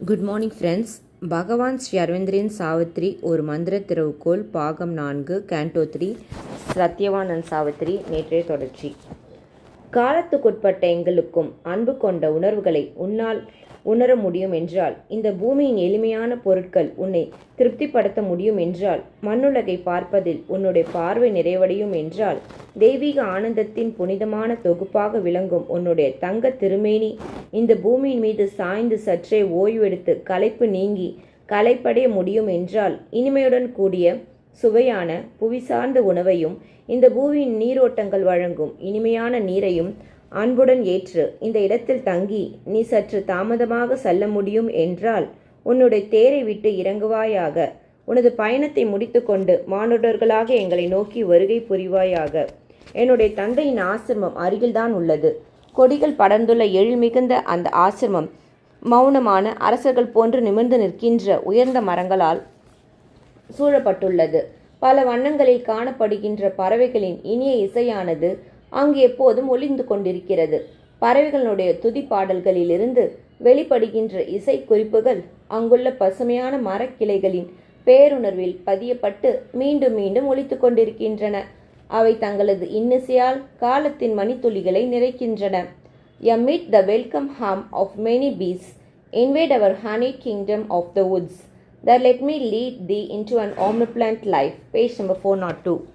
Good morning friends பகவான் ஸ்ரீ அரவிந்தரின் சாவித்ரி ஒரு மந்திர திறவுகோல் பாகம் நான்கு கேண்டோ த்ரீ சத்யவானந்த் சாவித்ரி நேற்றைய தொடர்ச்சி. காலத்துக்குட்பட்ட எங்களுக்கும் அன்பு கொண்ட உணர்வுகளை உன்னால் உணர முடியும் என்றால் இந்த பூமியின் எளிமையான பொருட்கள் உன்னை திருப்திப்படுத்த முடியும் என்றால் மண்ணுலகை பார்ப்பதில் உன்னுடைய பார்வை நிறைவடையும் என்றால் தெய்வீக ஆனந்தத்தின் புனிதமான தொகுப்பாக விளங்கும் உன்னுடைய தங்க திருமேனி இந்த பூமியின் மீது சாய்ந்து சற்றே ஓய்வெடுத்து களைப்பு நீங்கி களைப்படைய முடியும் என்றால் இனிமையுடன் கூடிய சுவையான புவி சார்ந்த உணவையும் இந்த பூமியின் நீரோட்டங்கள் வழங்கும் இனிமையான நீரையும் அன்புடன் ஏற்று இந்த இடத்தில் தங்கி நீ சற்று தாமதமாக செல்ல முடியும் என்றால் உன்னுடைய தேரை விட்டு இறங்குவாயாக. உனது பயணத்தை முடித்துக்கொண்டு மானுடர்களாக எங்களை நோக்கி வருகை புரிவாயாக. என்னுடைய தந்தையின் ஆசிரமம் அருகில்தான் உள்ளது. கொடிகள் படர்ந்துள்ள எழில் மிகுந்த அந்த ஆசிரமம் மௌனமான அரசர்கள் போன்று நிமிர்ந்து நிற்கின்ற உயர்ந்த மரங்களால் சூழப்பட்டுள்ளது. பல வண்ணங்களில் காணப்படுகின்ற பறவைகளின் இனிய இசையானது அங்கு எப்போதும் ஒளிந்து கொண்டிருக்கிறது. பறவைகளுடைய துதிப்பாடல்களிலிருந்து வெளிப்படுகின்ற இசை குறிப்புகள் அங்குள்ள பசுமையான மரக்கிளைகளின் பேருணர்வில் பதியப்பட்டு மீண்டும் மீண்டும் ஒழித்து கொண்டிருக்கின்றன. அவை தங்களது இன்னிசையால் காலத்தின் மணித்துளிகளை நிறைக்கின்றன. You meet the welcome home of many peace invade our honey kingdom of the woods There let me lead thee into an omniplant life. Page number 402.